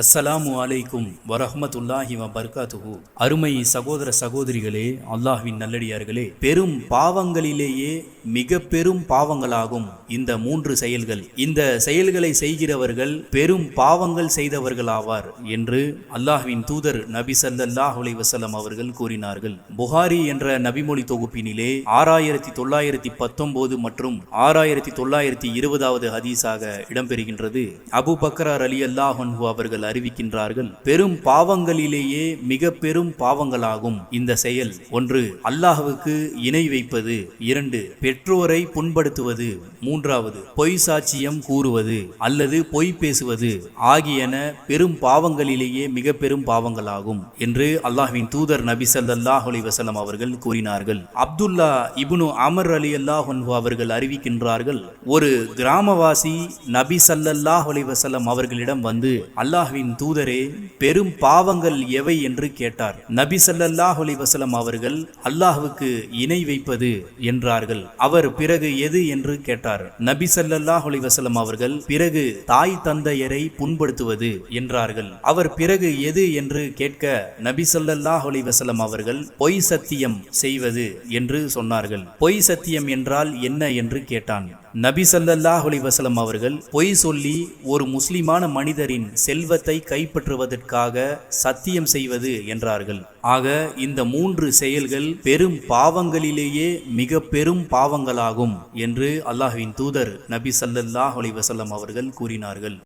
அஸ்ஸலாமு அலைக்கும் வரஹமத்துல்லாஹி வபர்காத்துஹு. அருமை சகோதர சகோதரிகளே அல்லாஹ்வின் நல்லடியார்களே பெரும் பாவங்களிலேயே மிக பெரும் பாவங்களாகும் இந்த மூன்று செயல்கள். இந்த செயல்களை செய்கிறவர்கள் பெரும் பாவங்கள் செய்தவர்கள் ஆவார் என்று அல்லாஹ்வின் தூதர் நபி சல்லாஹ் அலி வசலம் அவர்கள் கூறினார்கள். புகாரி என்ற நபிமொழி தொகுப்பினிலே ஆறாயிரத்தி தொள்ளாயிரத்தி பத்தொன்பது மற்றும் ஆறாயிரத்தி தொள்ளாயிரத்தி இருபதாவது ஹதீஸாக இடம்பெறுகின்றது. அபு பக்ரார் அலி அல்லாஹன்ஹு அவர்கள் அவர்கள் அறிவிக்கின்றார்கள். பெரும் பாவங்களிலேயே மிக பெரும் பாவங்களாகும். இந்த செயல் ஒன்று அல்லாஹ்வுக்கு இணை வைப்பது. இரண்டு பெற்றோரை புண்படுத்துவது. மூன்றாவது பொய் சாட்சியம் கூறுவது அல்லது பொய் பேசுவது ஆகியன பெரும் பாவங்களிலேயே மிக பெரும் பாவங்களாகும் என்று அல்லாஹ்வின் தூதர் நபி சல்லாஹ் அலைஹி வஸல்லம் அவர்கள் கூறினார்கள். அப்துல்லா இபுனு அமர் அலி அல்லாஹன்ஹு அவர்கள் அறிவிக்கின்றார்கள் ஒரு கிராமவாசி நபி ஸல்லல்லாஹு அலைஹி வஸல்லம் அவர்களிடம் வந்து அல்லாஹ் அல்லாஹுவின் தூதரே பெரும் பாவங்கள் எவை? என்று கேட்டார். நபி ஸல்லல்லாஹு அலிவசலம் அவர்கள் அல்லாஹுக்கு இணை வைப்பது என்றார்கள். அவர் பிறகு எது? என்று கேட்டார். நபி ஸல்லல்லாஹு அலிவசலம் அவர்கள் பிறகு தாய் தந்தையரை புண்படுத்துவது என்றார்கள். அவர் பிறகு எது? என்று கேட்க நபி ஸல்லல்லாஹு அலிவசலம் அவர்கள் பொய் சத்தியம் செய்வது என்று சொன்னார்கள். பொய் சத்தியம் என்றால் என்ன? என்று கேட்டான். நபி சல்லல்லாஹ் அலைஹி அவர்கள் பொய் சொல்லி ஒரு முஸ்லிமான மனிதரின் செல்வத்தை கைப்பற்றுவதற்காக சத்தியம் செய்வது என்றார்கள். ஆக இந்த மூன்று செயல்கள் பெரும் பாவங்களிலேயே மிக பெரும் பாவங்களாகும் என்று அல்லாஹுவின் தூதர் நபி சல்லல்லாஹ் அலைஹி அவர்கள் கூறினார்கள்.